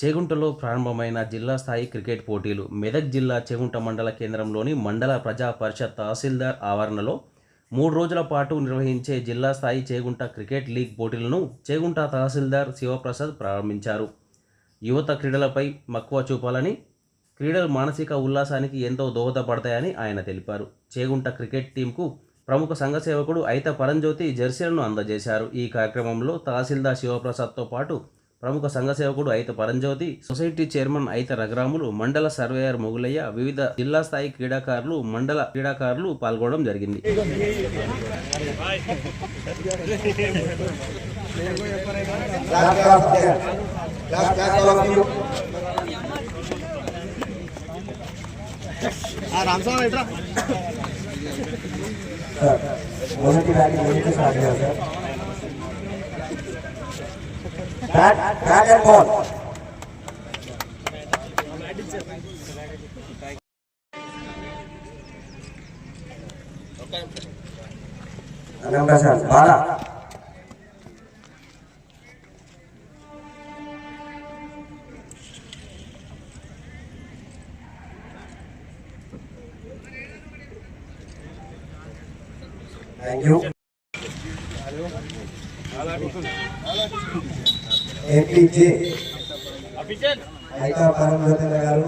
చేగుంటలో ప్రారంభమైన జిల్లా స్థాయి క్రికెట్ పోటీలు మెదక్ జిల్లా చేగుంట మండల కేంద్రంలోని మండల ప్రజా పరిషత్ తహసీల్దార్ ఆవరణలో మూడు రోజుల పాటు నిర్వహించే జిల్లా స్థాయి చేగుంట క్రికెట్ లీగ్ పోటీలను చేగుంట తహసీల్దార్ శివప్రసాద్ ప్రారంభించారు. యువత క్రీడలపై మక్కువ చూపాలని క్రీడలు మానసిక ఉల్లాసానికి ఎంతో దోహదపడతాయని ఆయన తెలిపారు. చేగుంట క్రికెట్ టీంకు ప్రముఖ సంఘ సేవకుడు అయిత పరంజ్యోతి జెర్సీలను అందజేశారు. ఈ కార్యక్రమంలో తహసీల్దార్ శివప్రసాద్తో పాటు ప్రముఖ సంఘ సేవకుడు అయిత పరంజ్యోతి సొసైటీ చైర్మన్ అయిత రఘురాములు మండల సర్వేయర్ మొగులయ్య వివిధ జిల్లా స్థాయి క్రీడాకారులు మండల క్రీడాకారులు పాల్గొనడం జరిగింది. Dragon Ball. Anamdasan, Bala. Thank you. Hello. Hello. Hello. నుంచి స్టార్ట్ చేయాలి సార్ గారు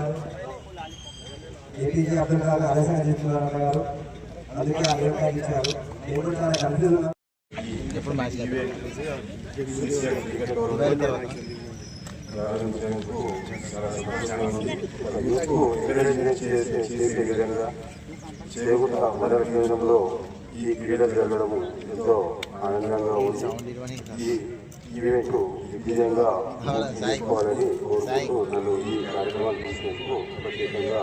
అబ్దుల్ కలాం గారు అందుకే అభిప్రాయం ఇచ్చారు. నేను చాలా కన్ఫ్యూజ్ ప్రారంభించేందుకు చాలా సంతోషంగా ఉంది యూత్కు ఎంకరేజ్మెంట్ చేసే చేసే విధంగా చేకూట మండల కేంద్రంలో ఈ క్రీడలు జరగడము ఎంతో ఆనందంగా ఉంది ఈ ఈవెంట్ విజయంగా తీసుకోవాలని కోరుకుంటూ నన్ను ఈ కార్యక్రమాన్ని తీసుకుంటూ ప్రత్యేకంగా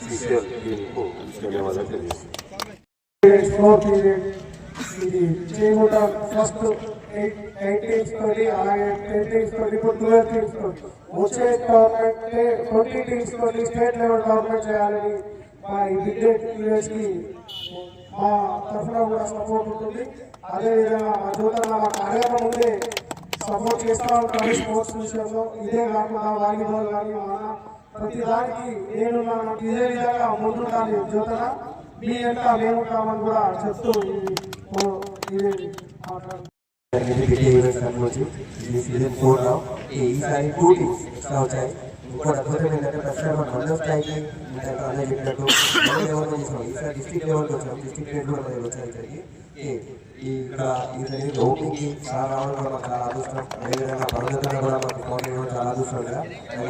సిసిఎల్ టీంకు ధన్యవాదాలు తెలియజేస్తాను ఇది చేయకుండా ఫస్ట్ ఎయిట్ టీమ్స్ తోటి అలాగే టెన్ టీమ్స్ తోటి ఇప్పుడు ట్వెల్వ్ టీమ్స్ తోటి వచ్చే టోర్నమెంట్ ట్వంటీ టీమ్స్ తోటి స్టేట్ లెవెల్ టోర్నమెంట్ చేయాలని మా ఈ కి మా తరఫున కూడా సపోర్ట్ ఉంటుంది. అదేవిధంగా మా చూడగా మాకు ముందే సపోర్ట్ చేస్తూ ఉంటారు స్పోర్ట్స్ విషయంలో. ఇదే కాకుండా వాలీబాల్ కానీ మన ప్రతి దానికి నేను నాకు ఇదే విధంగా ముందుంటాను జ్యోతన మీ ఎంత మేముంటామని కూడా చెప్తూ ఈ- ఇది మాట్లాడుతున్నాను జరిగింది ఈవెంట్స్ అనుకోవచ్చు ఇది సీజన్ ఫోర్లో ఈసారి టూ టీమ్స్ ఎక్స్ట్రా వచ్చాయి ఇంకోటి అద్భుతం ఏంటంటే ప్రస్తుతం మనం మండల స్థాయికి అన్నీ చెప్పినట్టు లెవెల్ ఈసారి డిస్ట్రిక్ట్ లెవెల్కి వచ్చాం డిస్ట్రిక్ట్ లెవెల్ కూడా వచ్చాయి ఇక్కడికి ఇక్కడ ఈ ఓపెనింగ్ చాలా రావడం కూడా మాకు చాలా అదృష్టం. అదేవిధంగా భద్రతగా కూడా మాకు ఫోన్ చేయడం చాలా అదృష్టం కదా.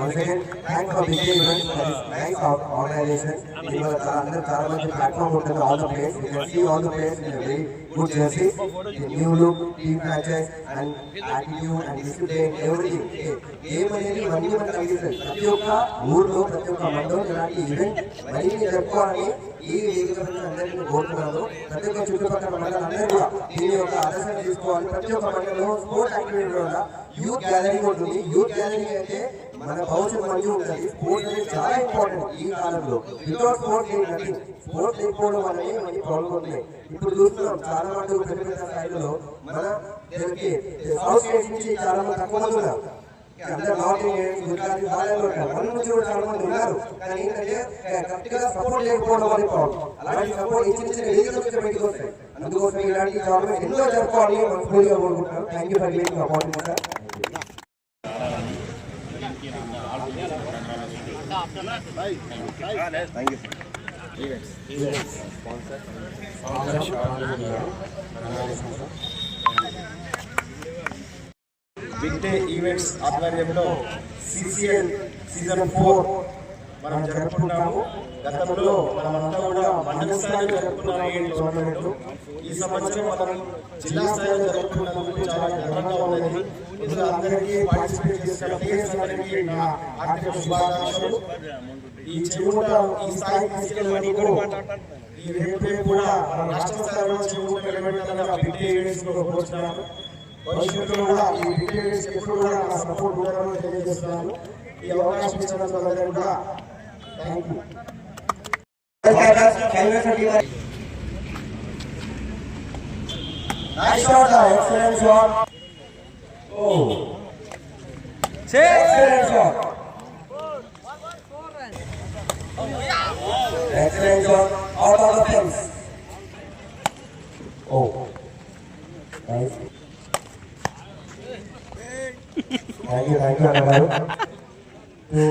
Once again thank for big events thanks of organization ఇవాళ చాలా అందరూ చాలా మంది ప్లాట్ఫామ్ ఉంటుంది. All the place you can see all the place in very good jersey new look team franchise and attitude and discipline everything game అనేది ఇవన్నీ మనకు కలిగిస్తాయి ప్రతి ఒక్క ఊర్లో ప్రతి ఒక్క మండలం ఇలాంటి ఈవెంట్ మరిన్ని జరుపుకోవాలని ఈ వేదిక అందరికీ కోరుతున్నాను. ప్రతి ఒక్క చుట్టుపక్కల మండలం అందరూ కూడా దీని యొక్క ఆదర్శం తీసుకోవాలి. ప్రతి ఒక్క మండలంలో స్పోర్ట్స్ యాక్టివిటీ వల్ల యూత్ గ్యాదరింగ్ ఉంటుంది. యూత్ గ్యాదరింగ్ అయితే మన భవిష్యత్తు మంచిగా ఉంటుంది. స్పోర్ట్స్ అనేది చాలా ఇంపార్టెంట్ ఈ కాలంలో. వితౌట్ స్పోర్ట్స్ ఏంటంటే స్పోర్ట్స్ లేకపోవడం వల్లనే మనకి ప్రాబ్లం అవుతున్నాయి ఇప్పుడు చూస్తున్నాం చాలా మంది పెద్ద పెద్ద స్థాయిలో మన తెలుగుకి సౌత్ స్టేట్ నుంచి చాలా మంది తక్కువ మంది ఉన్నారు. అందరూ ఇండియన్ గుజరాత్ వాళ్ళలో ఉంటారు మన నుంచి కూడా చాలా మంది ఉన్నారు. కానీ ఏంటంటే కరెక్ట్గా సపోర్ట్ లేకపోవడం వల్ల ప్రాబ్లం అలాంటి సపోర్ట్ ఈ చిన్న వేదికల నుంచి బయటకు వస్తాయి. అందుకోసం ఇలాంటి గవర్నమెంట్ ఎన్నో జరుపుకోవాలి మనస్ఫూర్తిగా కోరుకుంటున్నాను. Thank you for giving appointment sir big day events వింటే ఈవెంట్స్ ఆధ్వర్యంలో సిసిఎల్ సీజన్ ఫోర్ మనం జరుపుకున్నాము గతంలో మనమంతా కూడా మండల స్థాయిలో జరుపుకున్నాము ఈ టోర్నమెంట్. ఈ సంవత్సరం మనం జిల్లా స్థాయిలో జరుపుకున్నందుకు చాలా గర్వంగా ఉన్నది. ఇందులో అందరికీ పార్టిసిపేట్ చేసిన ప్లేయర్స్ అందరికీ నా ఆర్థిక శుభాకాంక్షలు. ఈ చెరువుట ఈ స్థాయి తీసుకెళ్ళమని ఈ రేపు రేపు కూడా మన రాష్ట్ర స్థాయిలో చెరువు నిలబెట్టాలని బిగ్ ఈవెంట్స్ కూడా కోరుతున్నాను భవిష్యత్తులో కూడా ఈ డిటైల్స్ ఎప్పుడు కూడా నా సపోర్ట్ ఉండడం తెలియజేస్తున్నాను ఈ అవకాశం ఇచ్చినందుకు అందరూ కూడా thank you Nice shot, excellent shot. Oh. Excellent shot. Excellent shot. Out of the fence. Oh. Nice. Thank you thank you